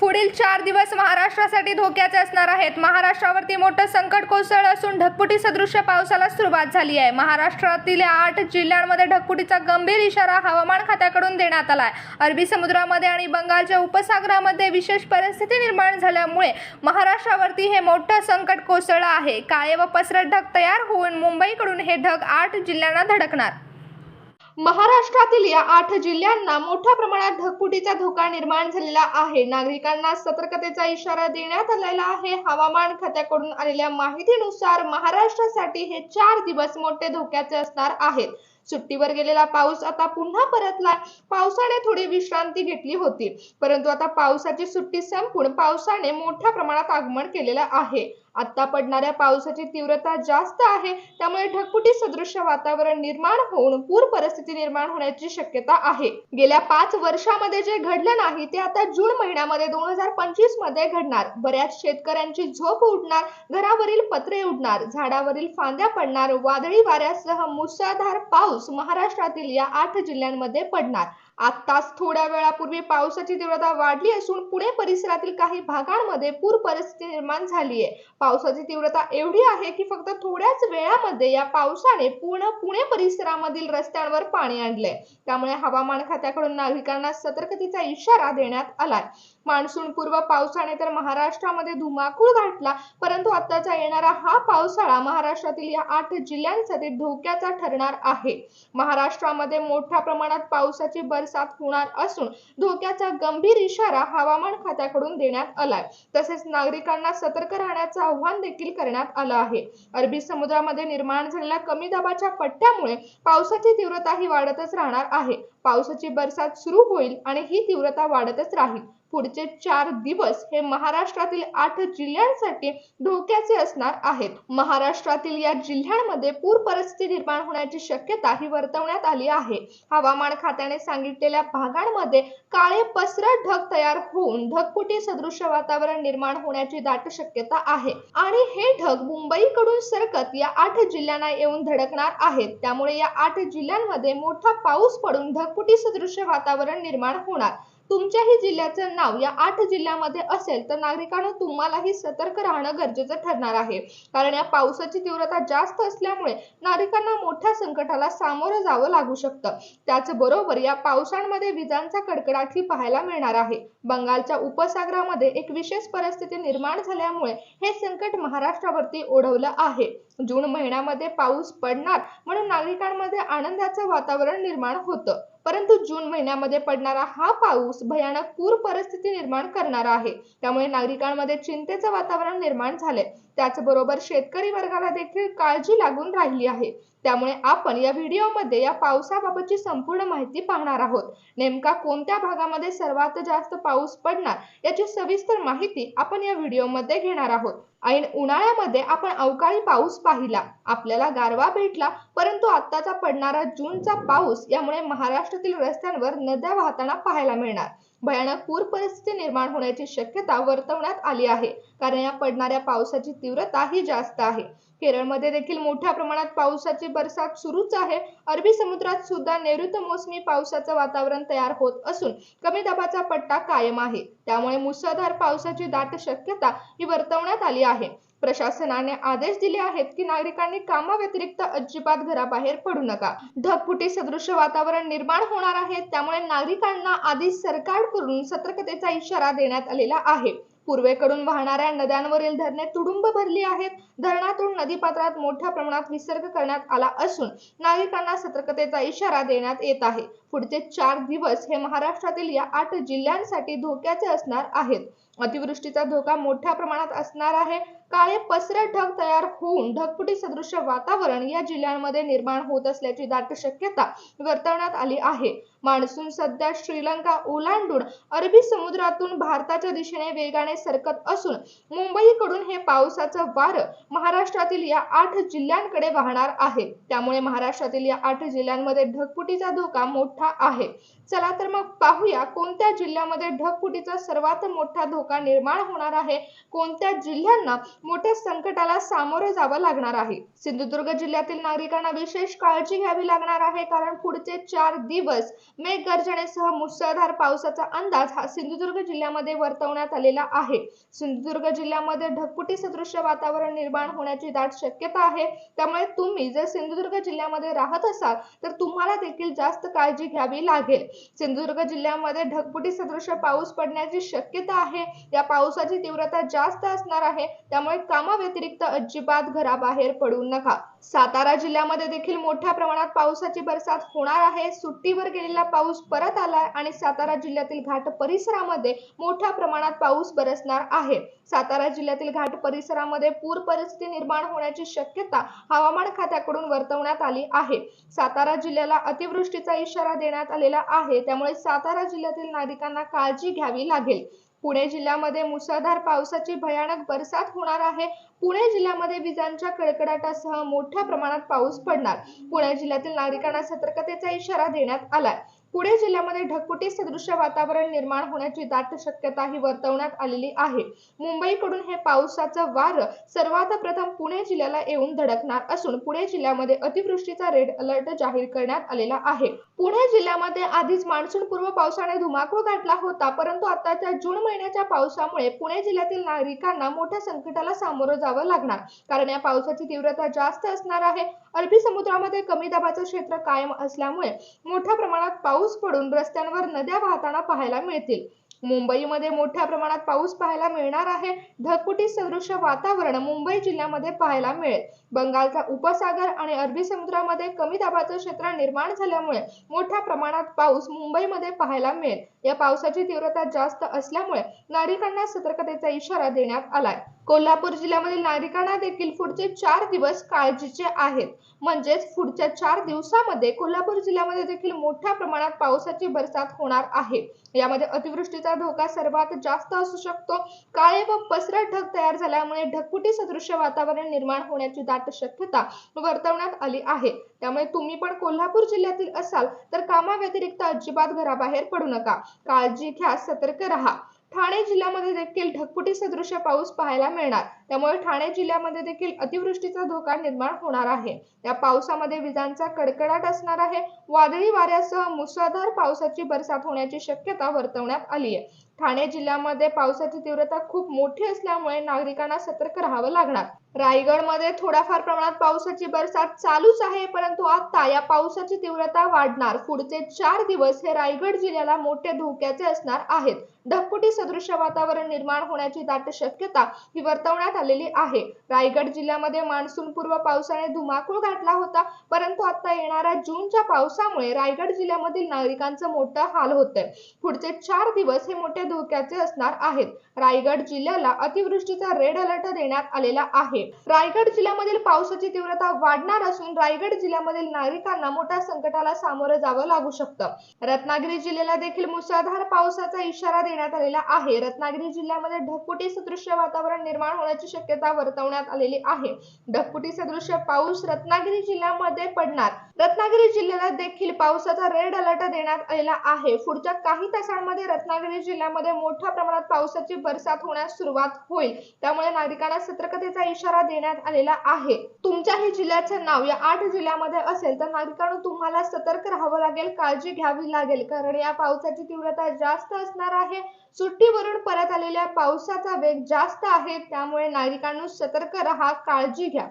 पुढील चार दिवस महाराष्ट्रासाठी धोक्याचे असणार आहेत. महाराष्ट्रावरती मोठं संकट कोसळलं असून ढकपुटी सदृश्य पावसाला सुरुवात झाली आहे. महाराष्ट्रातील आठ जिल्ह्यांमध्ये ढकपुटीचा गंभीर इशारा हवामान खात्याकडून देण्यात आला आहे अरबी समुद्रामध्ये आणि बंगालच्या उपसागरामध्ये विशेष परिस्थिती निर्माण झाल्यामुळे महाराष्ट्रावरती हे मोठं संकट कोसळलं आहे. काळे व पसरट ढग तयार होऊन मुंबईकडून हे ढग आठ जिल्ह्यांना धडकणार. महाराष्ट्रातील या आठ जिल्ह्यांना मोठ्या प्रमाणात ढगफुटीचा धोका निर्माण झालेला आहे. नागरिकांना सतर्कतेचा इशारा देण्यात आलेला आहे. हवामान खात्याकडून आलेल्या माहितीनुसार महाराष्ट्रासाठी हे चार दिवस मोठे धोक्याचे असणार आहेत. सुट्टीवर गेलेला पाऊस आता पुन्हा परतला. पावसाने थोडी विश्रांती घेतली होती. परंतु आता पावसाची सुट्टी संपून पावसाने मोठ्या प्रमाणात आगमन केलेलं आहे. आता पडणाऱ्या पावसाची तीव्रता जास्त आहे त्यामुळे ढगफुटी सदृश्य वातावरण निर्माण होऊन पूर परिस्थिती निर्माण होण्याची शक्यता आहे. गेल्या पाच वर्षामध्ये जे घडलं नाही ते आता जून महिन्यामध्ये दोन हजार पंचवीसमध्ये घडणार. बऱ्याच शेतकऱ्यांची झोप उडणार घरावरील पत्रे उडणार झाडावरील फांद्या पडणार वादळी वाऱ्यासह मुसळधार पाऊस महाराष्ट्रातील या आठ जिल्ह्यांमध्ये पडणार. आत्ताच थोड्या वेळापूर्वी पावसाची तीव्रता वाढली असून पुणे परिसरातील काही भागांमध्ये पूर परिस्थिती निर्माण झाली आहे पावसाची तीव्रता एवढी आहे की फक्त थोड्याच वेळामध्ये या पावसाने पूर्ण पुणे परिसरामधील रस्त्यांवर पाणी आणलंय. त्यामुळे हवामान खात्याकडून नागरिकांना सतर्कतेचा इशारा देण्यात आलाय. मान्सून पूर्व पावसाने तर महाराष्ट्रामध्ये धुमाकूळ घातला परंतु आताचा येणारा हा पावसाळा महाराष्ट्रातील या आठ जिल्ह्यांसाठी धोक्याचा ठरणार आहे. महाराष्ट्रामध्ये मोठ्या प्रमाणात पावसाची बरसात होणार असून धोक्याचा गंभीर इशारा हवामान खात्याकडून देण्यात आलाय. तसेच नागरिकांना सतर्क राहण्याचं आव्हान देखील करण्यात आलं आहे. अरबी समुद्रामध्ये निर्माण झालेल्या कमी दाबाच्या पट्ट्यामुळे पावसाची तीव्रता ही वाढतच राहणार आहे. पावसाची बरसात सुरू होईल आणि ही तीव्रता वाढतच राहील. पुढचे चार दिवस हे महाराष्ट्रातील आठ जिल्ह्यांसाठी धोक्याचे असणार आहेत. महाराष्ट्रातील या जिल्ह्यांमध्ये पूर परिस्थिती निर्माण होण्याची शक्यता ही वर्तवण्यात आली आहे. हवामान खात्याने सांगितलेल्या भागांमध्ये काळे पसरट ढग तयार होऊन ढगफुटी सदृश्य वातावरण निर्माण होण्याची दाट शक्यता आहे. आणि हे ढग मुंबईकडून सरकत या आठ जिल्ह्यांना येऊन धडकणार आहेत. त्यामुळे या आठ जिल्ह्यांमध्ये मोठा पाऊस पडून ढगफुटी सदृश्य वातावरण निर्माण होणार. तुमच्याही जिल्ह्याचं नाव या आठ जिल्ह्यामध्ये असेल तर नागरिकांना तुम्हालाही सतर्क राहणं गरजेचं ठरणार आहे. कारण या पावसाची तीव्रता जास्त असल्यामुळे नागरिकांना मोठ्या संकटाला सामोरं जावं लागू शकतं. त्याचबरोबर या पावसांमध्ये विजांचा कडकडाटही पाहायला मिळणार आहे. बंगालच्या उपसागरामध्ये एक विशेष परिस्थिती निर्माण झाल्यामुळे हे संकट महाराष्ट्रावरती ओढवलं आहे. जून महिन्यामध्ये पाऊस पडणार म्हणून नागरिकांमध्ये आनंदाचं वातावरण निर्माण होतं. परंतु जून महिन्यामध्ये पडणारा हा पाऊस भयानक पूर परिस्थिती निर्माण करणारा आहे. त्यामुळे नागरिकांमध्ये चिंतेचं वातावरण निर्माण झालंय. त्याचबरोबर शेतकरी वर्गाला देखील काळजी लागून राहिली आहे. त्यामुळे आपण या व्हिडिओमध्ये या पावसाबाबतची संपूर्ण माहिती पाहणार आहोत. नेमका कोणत्या भागामध्ये सर्वात जास्त पाऊस पाऊस पडणार याची सविस्तर माहिती आपण या व्हिडिओमध्ये घेणार आहोत. ऐन उन्हाळ्यामध्ये आपण अवकाळी पाऊस पाहिला आपल्याला गारवा भेटला परंतु आत्ताचा पडणारा जूनचा पाऊस यामुळे महाराष्ट्रातील रस्त्यांवर नद्या वाहताना पाहायला मिळणार. भयानक पूर परिस्थिती निर्माण होण्याची शक्यता वर्तवण्यात आली आहे. कारण या पडणाऱ्या पावसाची तीव्रता ही जास्त आहे. केरळमध्ये देखील मोठ्या प्रमाणात पावसाची बरसात सुरूच आहे. अरबी समुद्रात सुद्धा नैऋत्य मोसमी पावसाचं वातावरण तयार होत असून कमी दाबाचा पट्टा कायम आहे. त्यामुळे मुसळधार पावसाची दाट शक्यता ही वर्तवण्यात आली आहे. प्रशासनाने आदेश दिले आहेत की नागरिकांनी कामाव्यतिरिक्त अजिबात घराबाहेर पडू नका. ढगफुटी सदृश वातावरण निर्माण होणार आहे त्यामुळे नागरिकांना आधी सरकारकडून सतर्कतेचा इशारा देण्यात आलेला आहे. पूर्वेकडून वाहणाऱ्या नद्यांवरील धरणे तुडुंब भरली आहेत. धरणातून नदीपात्रात मोठ्या प्रमाणात विसर्ग करण्यात आला असून नागरिकांना सतर्कतेचा इशारा देण्यात येत आहे. पुढचे चार दिवस हे महाराष्ट्रातील या आठ जिल्ह्यांसाठी धोक्याचे असणार आहेत. अतिवृष्टीचा धोका मोठ्या प्रमाणात असणार आहे. काळे पसरे ढग तयार होऊन ढगफुटी सदृश्य वातावरण या जिल्ह्यांमध्ये निर्माण होत असल्याची दाट शक्यता वर्तवण्यात आली आहे. मान्सून सध्या श्रीलंका ओलांडून अरबी समुद्रातून भारताच्या दिशेने वेगाने सरकत असून मुंबईकडून हे पावसाचं वारं महाराष्ट्रातील या आठ जिल्ह्यांकडे वाहणार आहे. त्यामुळे महाराष्ट्रातील या आठ जिल्ह्यांमध्ये ढगफुटीचा धोका मोठा आहे. चला तर मग पाहूया कोणत्या जिल्ह्यामध्ये ढगफुटीचा सर्वात मोठा धोका निर्माण होणार आहे. कोणत्या जिल्ह्यांना मोठ्या संकटाला सामोरे जावं लागणार आहे. सिंधुदुर्ग जिल्ह्यातील नागरिकांना विशेष काळजी घ्यावी लागणार आहे कारण पुढचे चार दिवस मेघगर्जनेसह मुसळधार पावसाचा अंदाज हा सिंधुदुर्ग जिल्ह्यामध्ये वर्तवण्यात आलेला आहे. सिंधुदुर्ग जिल्ह्यामध्ये ढगपुटी सदृश वातावरण निर्माण होण्याची दाट शक्यता आहे. त्यामुळे तुम्ही जर सिंधुदुर्ग जिल्ह्यामध्ये राहत असाल तर तुम्हाला देखील जास्त काळजी घ्यावी लागेल. सिंधुदुर्ग जिल्ह्यामध्ये ढगपुटी सदृश्य पाऊस पडण्याची शक्यता आहे. या पावसाची तीव्रता जास्त असणार आहे. त्यामुळे कामाव्यतिरिक्त अजिबात घराबाहेर पडू नका. सातारा जिल्ह्यामध्ये देखील मोठ्या प्रमाणात पावसाची बरसात होणार आहे. सुट्टीवर गेलेला पाऊस परत आलाय आणि सातारा जिल्ह्यातील घाट परिसरामध्ये मोठ्या प्रमाणात पाऊस बरसणार आहे. सातारा जिल्ह्यातील घाट परिसरामध्ये पूर परिस्थिती निर्माण होण्याची शक्यता हवामान खात्याकडून वर्तवण्यात आली आहे. सातारा जिल्ह्याला अतिवृष्टीचा इशारा देण्यात आलेला आहे. त्यामुळे सातारा जिल्ह्यातील नागरिकांना काळजी घ्यावी लागेल. पुणे जिल्ह्यामध्ये मुसळधार पावसाची भयानक बरसात होणार आहे. पुणे जिल्ह्यामध्ये विजांच्या कडकडाटासह मोठ्या प्रमाणात पाऊस पडणार. पुणे जिल्ह्यातील नागरिकांना सतर्कतेचा इशारा देण्यात आलाय. पुणे जिल्ह्यामध्ये ढगफुटी सदृश्य वातावरण निर्माण होण्याची दाट शक्यता ही वर्तवण्यात आलेली आहे. मुंबईकडून हे पावसाचं वार सर्वात प्रथम पुणे जिल्ह्याला येऊन धडकणार असून पुणे जिल्ह्यामध्ये अतिवृष्टीचा रेड अलर्ट जाहीर करण्यात आलेला आहे. पुणे जिल्ह्यामध्ये आधीच मान्सून पूर्व पावसाने धुमाकूळ घातला होता परंतु आताच्या जून महिन्याच्या पावसामुळे पुणे जिल्ह्यातील नागरिकांना मोठ्या संकटाला सामोरं जावं लागणार. कारण या पावसाची तीव्रता जास्त असणार आहे. अरबी समुद्रामध्ये कमी दाबाचं क्षेत्र कायम असल्यामुळे मोठ्या प्रमाणात पाऊस पाऊस पडून रस्त्यांवर नद्या वाहताना पाहायला मिळतील. मुंबईमध्ये मोठ्या प्रमाणात पाऊस पाहायला मिळणार आहे. ढगफुटी सदृश्य वातावरण मुंबई जिल्ह्यामध्ये पाहायला मिळेल. बंगालचा उपसागर आणि अरबी समुद्रामध्ये कमी दाबाचं क्षेत्र निर्माण झाल्यामुळे मोठ्या प्रमाणात पाऊस मुंबईमध्ये पाहायला मिळेल. या पावसाची तीव्रता जास्त असल्यामुळे नागरिकांना सतर्कतेचा इशारा देण्यात आलाय. कोल्हापूर जिल्ह्यामधील नागरिकांना देखील पुढचे चार दिवस काळजीचे आहेत. म्हणजेच पुढच्या चार दिवसामध्ये कोल्हापूर जिल्ह्यामध्ये देखील मोठ्या प्रमाणात पावसाची बरसात होणार आहे. यामध्ये अतिवृष्टीचा धोका सर्वात जास्त असू शकतो. काळे व पसरट ढग तयार झाल्यामुळे ढगफुटी सदृश्य वातावरण निर्माण होण्याची दाट शक्यता वर्तवण्यात आली आहे. त्यामुळे तुम्ही पण कोल्हापूर जिल्ह्यातील असाल तर कामाव्यतिरिक्त अजिबात घराबाहेर पडू नका. काळजी घ्या सतर्क राहा. ठाणे जिल्ह्यामध्ये देखील ढगफुटी सदृश पाऊस पाहायला मिळणार. त्यामुळे ठाणे जिल्ह्यामध्ये देखील अतिवृष्टीचा धोका निर्माण होणार आहे. या पावसामध्ये विजांचा कडकडाट असणार आहे. वादळी वाऱ्यासह मुसळधार पावसाची बरसात होण्याची शक्यता वर्तवण्यात आली आहे ठाणे जिल्ह्यामध्ये पावसाची तीव्रता खूप मोठी असल्यामुळे नागरिकांना सतर्क राहावं लागणार. रायगडमध्ये थोड्याफार प्रमाणात पावसाची बरसात चालूच आहे परंतु आता या पावसाची तीव्रता वाढणार. पुढचे चार दिवस हे रायगड जिल्ह्याला मोठे धोक्याचे असणार आहेत. ढगफुटी सदृश्य वातावरण निर्माण होण्याची दाट शक्यता ही वर्तवण्यात आलेली आहे. रायगड जिल्ह्यामध्ये मान्सून पूर्व पावसाने धुमाकूळ घातला होता परंतु आता येणाऱ्या जूनच्या पावसामुळे रायगड जिल्ह्यामधील नागरिकांचं मोठं हाल होतंय. पुढचे चार दिवस हे मोठे धोक्याचे असणार आहेत. रायगड जिल्ह्याला अतिवृष्टीचा रेड अलर्ट देण्यात आलेला आहे. रायगड जिल्ह्यामधील पावसाची तीव्रता वाढणार असून रायगड जिल्ह्यामधील नागरिकांना मोठ्या संकटाला सामोरं जावं लागू शकतं. रत्नागिरी जिल्ह्याला देखील मुसळधार पावसाचा इशारा देण्यात आलेला आहे. रत्नागिरी जिल्ह्यामध्ये ढगफुटी सदृश्य वातावरण निर्माण होण्याची शक्यता वर्तवण्यात आलेली आहे. ढगफुटी सदृश्य पाऊस रत्नागिरी जिल्ह्यामध्ये पडणार. रत्नागिरी जिल्ह्याला देखील पावसाचा रेड अलर्ट देण्यात आलेला आहे. पुढच्या काही तासांमध्ये रत्नागिरी जिल्ह्यामध्ये मोठ्या प्रमाणात पावसाची बरसात होण्यास सुरुवात होईल. त्यामुळे नागरिकांना सतर्कतेचा इशारा देण्यात आलेला आहे. तुमच्याही जिल्ह्याचं नाव या आठ जिल्ह्यामध्ये असेल तर नागरिकांनो तुम्हाला सतर्क राहावं लागेल काळजी घ्यावी लागेल कारण या पावसाची तीव्रता जास्त असणार आहे. सुट्टीवरून परत आलेल्या पावसाचा वेग जास्त आहे. त्यामुळे नागरिकांनो सतर्क राहा काळजी घ्या.